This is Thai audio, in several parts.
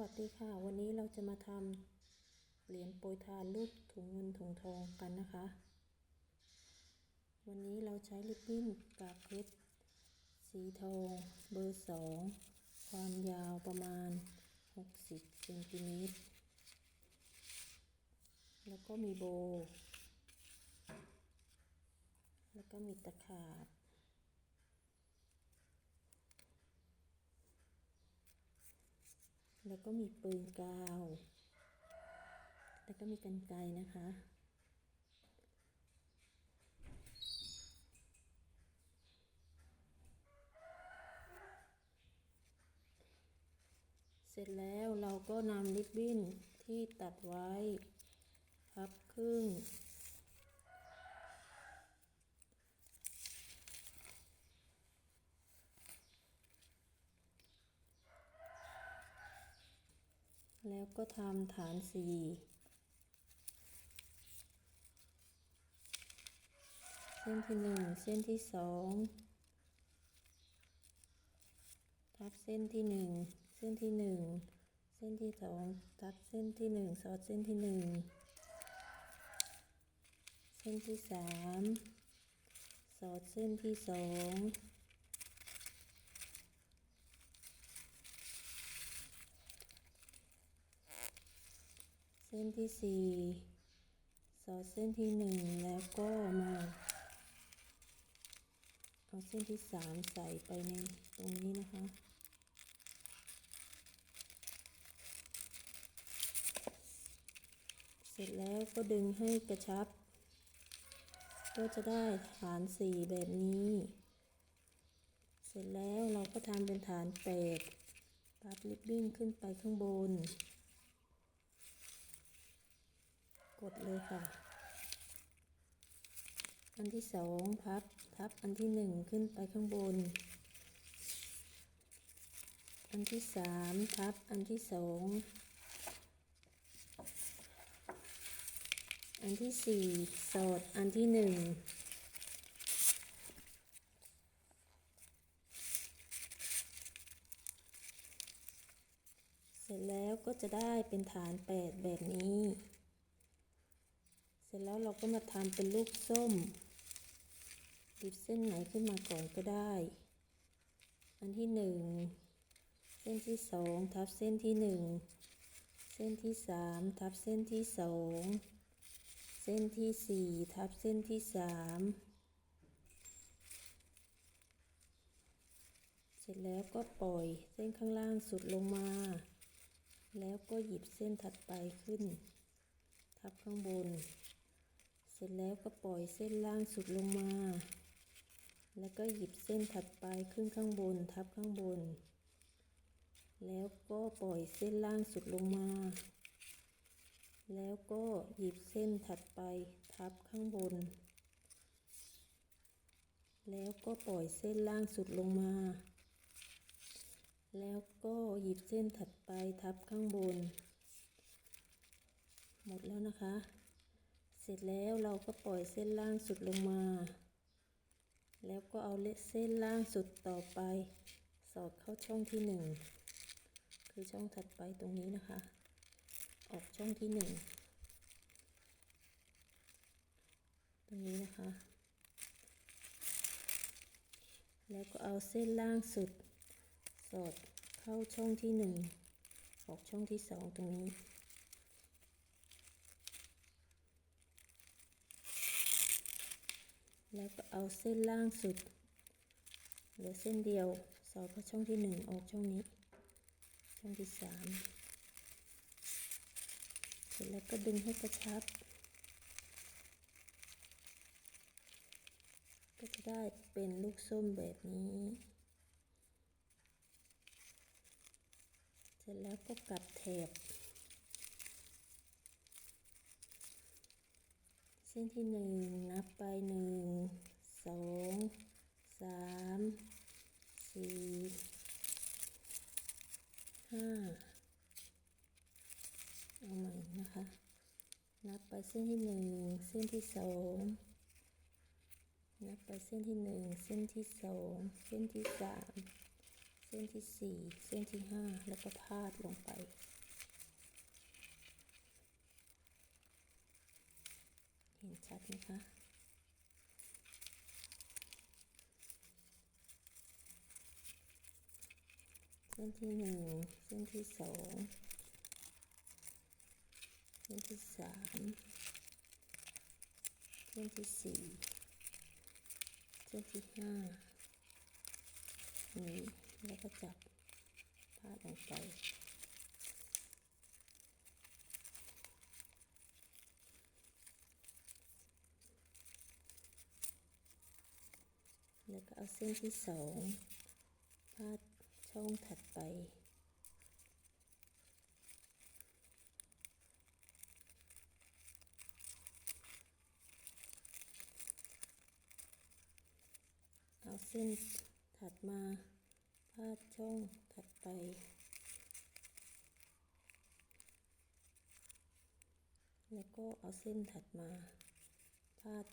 วัสดีค่ะ วันนี้เราจะมาทำเหรียญโปรยทานรูปถุงเงินถุงทองกันนะคะ วันนี้เราใช้ลิปบิ้นกากเพชรสีทองเบอร์สองความยาวประมาณ 60เซนติเมตรแล้วก็มีโบ แล้วก็มีตะขาบ แล้วก็มีปืนกาว แล้วก็มีกันไกนะคะ เสร็จแล้วเราก็นำลิปบิ้นที่ตัดไว้ พับครึ่ง แล้วก็ทำฐานสี่เส้นที่หนึ่งเส้นที่สองทับเส้นที่หนึ่งเส้นที่หนึ่งเส้นที่สองทับเส้นที่หนึ่งสอดเส้นที่หนึ่งเส้นที่สามสอดเส้นที่สอง ส้นที่สี่สอดเส้นที่หนึ่งแล้วก็มาเอาเส้นที่สามใส่ไปในตรงนี้นะคะ เสร็จแล้วก็ดึงให้กระชับ ก็จะได้ฐานสี่แบบนี้ เสร็จแล้วเราก็ทำเป็นฐานแปดพับลิบบิ้นขึ้นไปข้างบน ก ดเลยค่ะ อันที่สองพับทับอันที่หนึ่งขึ้นไปข้างบน อันที่สามทับอันที่สองอันที่สี่สอดอันที่หนึ่งเสร็จแล้วก็จะได้เป็นฐานแปดแบบนี้ ร็จแล้วเราก็มาทำเป็นลูกส้มดิบเส้นไหนขึ้นมาก่อนก็ได้ อันที่หนึ่งเส้นที่สองทับเส้นที่หนึ่งเส้นที่สามทับเส้นที่สองเส้นที่สี่ทับเส้นที่สามเสร็จแล้วก็ปล่อยเส้นข้างล่างสุดลงมา แล้วก็หยิบเส้นถัดไปขึ้น ทับข้างบน ร็จแล้วก็ปล่อยเส้นล่างสุดลงมา แล้วก็หยิบเส้นถัดไปขึ้นข้างบนทับข้างบน แล้วก็ปล่อยเส้นล่างสุดลงมา แล้วก็หยิบเส้นถัดไปทับข้างบน แล้วก็ปล่อยเส้นล่างสุดลงมา แล้วก็หยิบเส้นถัดไปทับข้างบน หมดแล้วนะคะ เสร็จแล้วเราก็ปล่อยเส้นล่างสุดลงมา แล้วก็เอาเส้นล่างสุดต่อไป สอดเข้าช่องที่หนึ่งคือช่องถัดไปตรงนี้นะคะ ออกช่องที่หนึ่งตรงนี้นะคะ แล้วก็เอาเส้นล่างสุด สอดเข้าช่องที่หนึ่งออกช่องที่สองตรงนี้ แล้วก็เอาเส้นล่างสุดเหลือเส้นเดียวสอดเข้าช่องที่หนึ่งออกช่องนี้ ช่องที่สามเสร็จแล้วก็ดึงให้กระชับ ก็จะได้เป็นลูกส้มแบบนี้ เสร็จแล้วก็กลับแถบ ส้นที่หนึ่งนับไปหนึ่งสองสามสี่ห้าเอาใหม่นะคะ นับไปเส้นที่หนึ่งเส้นที่สองนับไปเส้นที่หนึ่งเส้นที่สองเส้นที่สามเส้นที่สี่เส้นที่ห้าแล้วก็พาดลงไป เห็นชัดไหมคะเส้นที่หนึ่งเส้นที่สองเส้นที่สามเส้นที่สี่เส้นที่ห้านี่แล้วก็จับพาลงไป แล้วก็ เอาเส้นที่สองพาดช่องถัดไป เอาเส้นถัดมาพาดช่องถัดไป แล้วก็เอาเส้นถัดมาพาด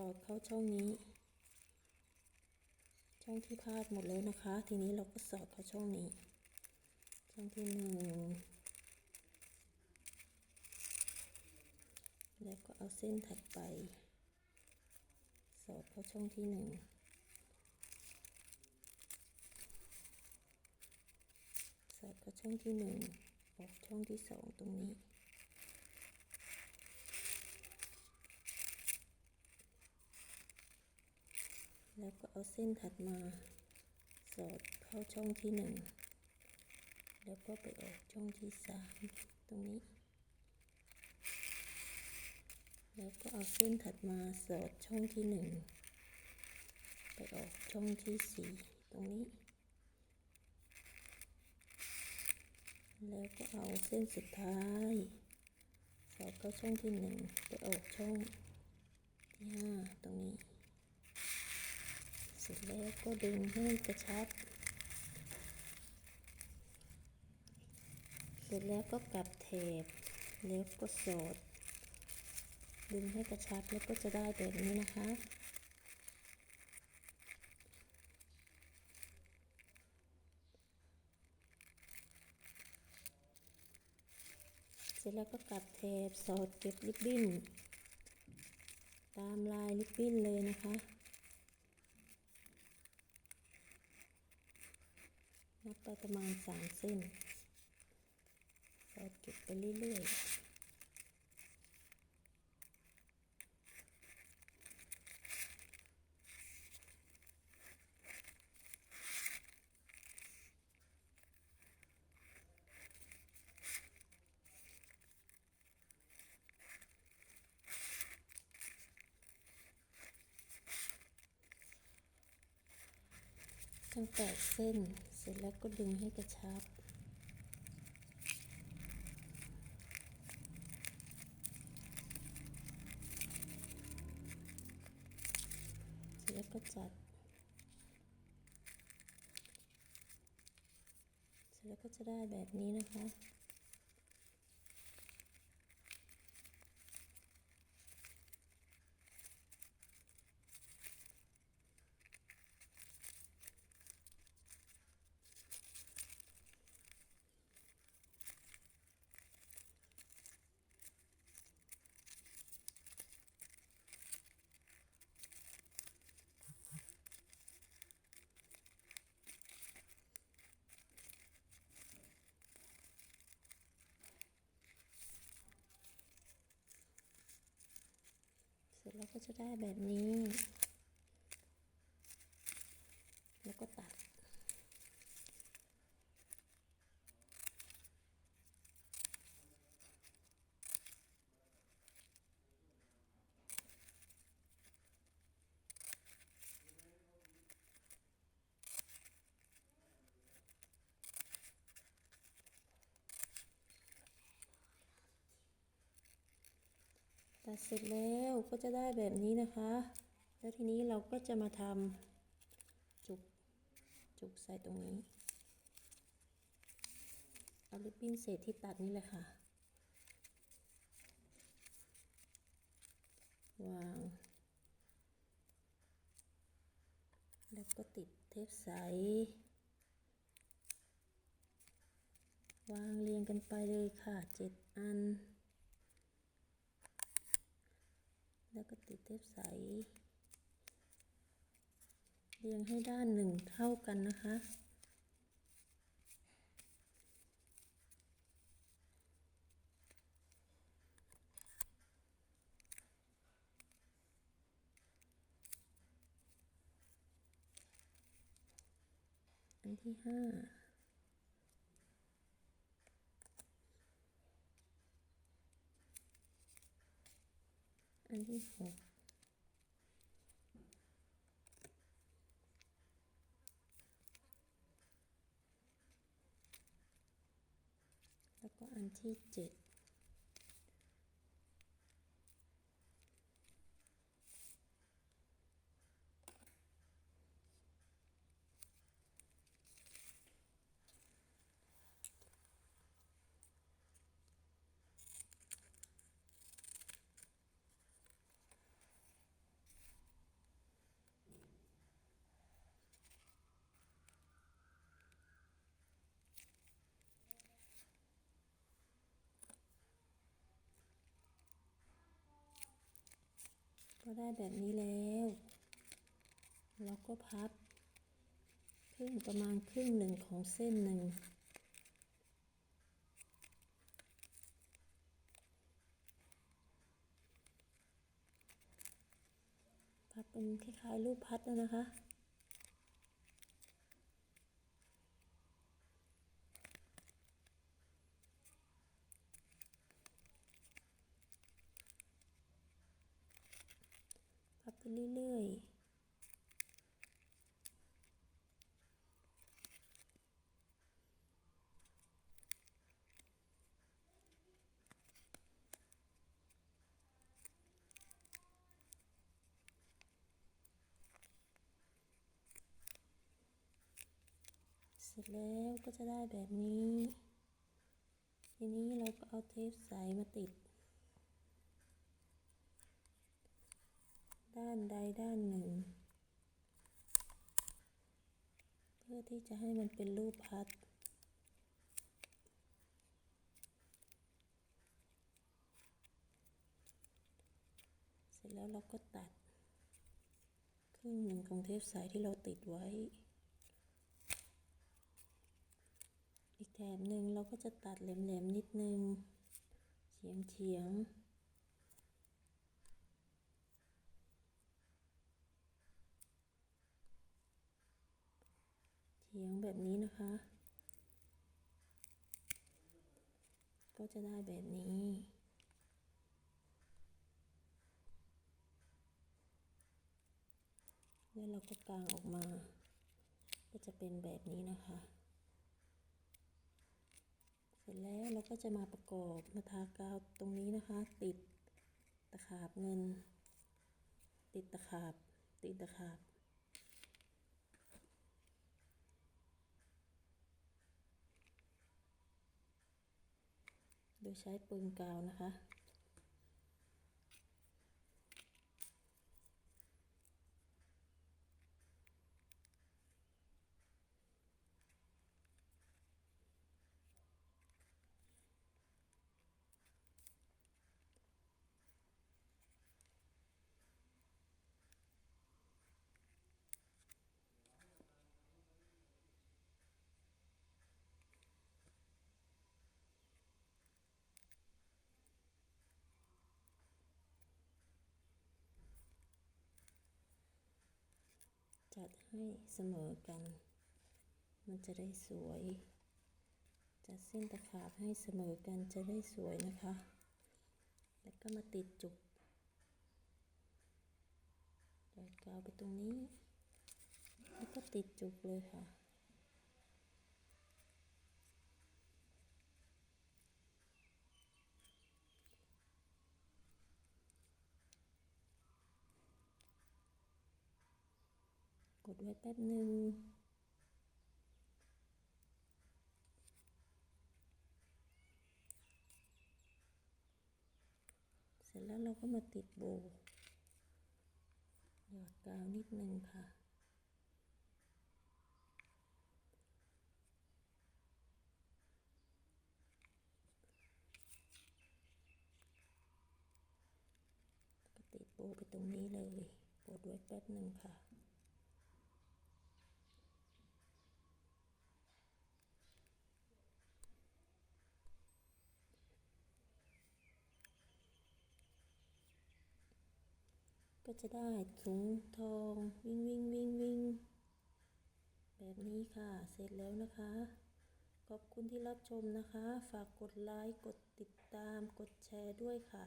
สอดเข้าช่องนี้ ช่องที่พลาดหมดแล้วนะคะ ทีนี้เราก็สอดเข้าช่องนี้ ช่องที่หนึ่งแล้วก็เอาเส้นถัดไป สอดเข้าช่องที่หนึ่งสอดเข้าช่องที่หนึ่งออกช่องที่สองตรงนี้ แล้วก็เอาเส้นถัดมาสอดเข้าช่องที่หนึ่งแล้วก็ไปออกช่องที่สามตรงนี้ แล้วก็เอาเส้นถัดมาสอดช่องที่หนึ่งไปออกช่องที่สี่ตรงนี้ แล้วก็เอาเส้นสุดท้าย สอดเข้าช่องที่หนึ่งไปออกช่องที่ห้าตรงนี้ สร็จแล้วก็ดึงให้กระชับ เสร็จแล้วก็กลับเทปแล้วก็สอด ดึงให้กระชับแล้วก็จะได้แบบนี้นะคะเสร็จแล้วก็กลับเทปสอดเก็บริบบิ้น ตามลายริบบิ้นเลยนะคะ นับไปประมาณสามเส้นสอดเก็บไปเรื่อยๆทั้งแปดเส้น ร็จแล้วก็ดึงให้กระชับ เสร็จแล้วก็จัด เสร็จแล้วก็จะได้แบบนี้นะคะ เสร็จแล้วก็จะได้แบบนี้ ตัดเสร็จแล้วก็จะได้แบบนี้นะคะ แล้วทีนี้เราก็จะมาทำจุก จุกใส่ตรงนี้ เอาลิปบิ้นเศษที่ตัดนี่แหละค่ะ วาง แล้วก็ติดเทปใส วางเรียงกันไปเลยค่ะเจ็ดอัน แล้วก็ติดเทปใส เรียงให้ด้านหนึ่งเท่ากันนะคะอันที่ห้า นที่หกแล้วก็อันที่เจ็ด ก็ได้แบบนี้แล้ว เราก็พับครึ่งประมาณครึ่งหนึ่งของเส้นหนึ่ง พับเป็นคล้ายๆรูปพัดแล้วนะคะ พับไป เรื่อย ๆเสร็จแล้วก็จะได้แบบนี้ ทีนี้เราก็เอาเทปใสมาติด ด้านใดด้านหนึ่ง เพื่อที่จะให้มันเป็นรูปพัดเสร็จแล้วเราก็ตัด ครึ่งหนึ่งของเทปใสที่เราติดไว้ อีกแถบหนึ่งเราก็จะตัดแหลมๆนิดนึงเฉียงเฉียง เฉียงแบบนี้นะคะ ก็จะได้แบบนี้ แล้วเราก็กางออกมา ก็จะเป็นแบบนี้นะคะ เสร็จแล้วเราก็จะมาประกอบมาทากาวตรงนี้นะคะ ติดตะขาบเงิน ติดตะขาบ ติดตะขาบ โดยใช้ปืนกาวนะคะ จัดให้เสมอกัน มันจะได้สวย จัดเส้นตะขาบให้เสมอกันจะได้สวยนะคะ แล้วก็มาติดจุกหยอดกาวไปตรงนี้ แล้วก็ติดจุกเลยค่ะ ดไว้แป๊บหนึ่งเสร็จแล้วเราก็มาติดโบหยอดกาวนิดนึงค่ะติดโบไปตรงนี้เลยกดไว้แป๊บหนึ่งค่ะ จะได้ถุงทองวิ่งวิ่งวิ่งวิ่งแบบนี้ค่ะ เสร็จแล้วนะคะ ขอบคุณที่รับชมนะคะ ฝากกดไลค์ กดติดตาม กดแชร์ด้วยค่ะ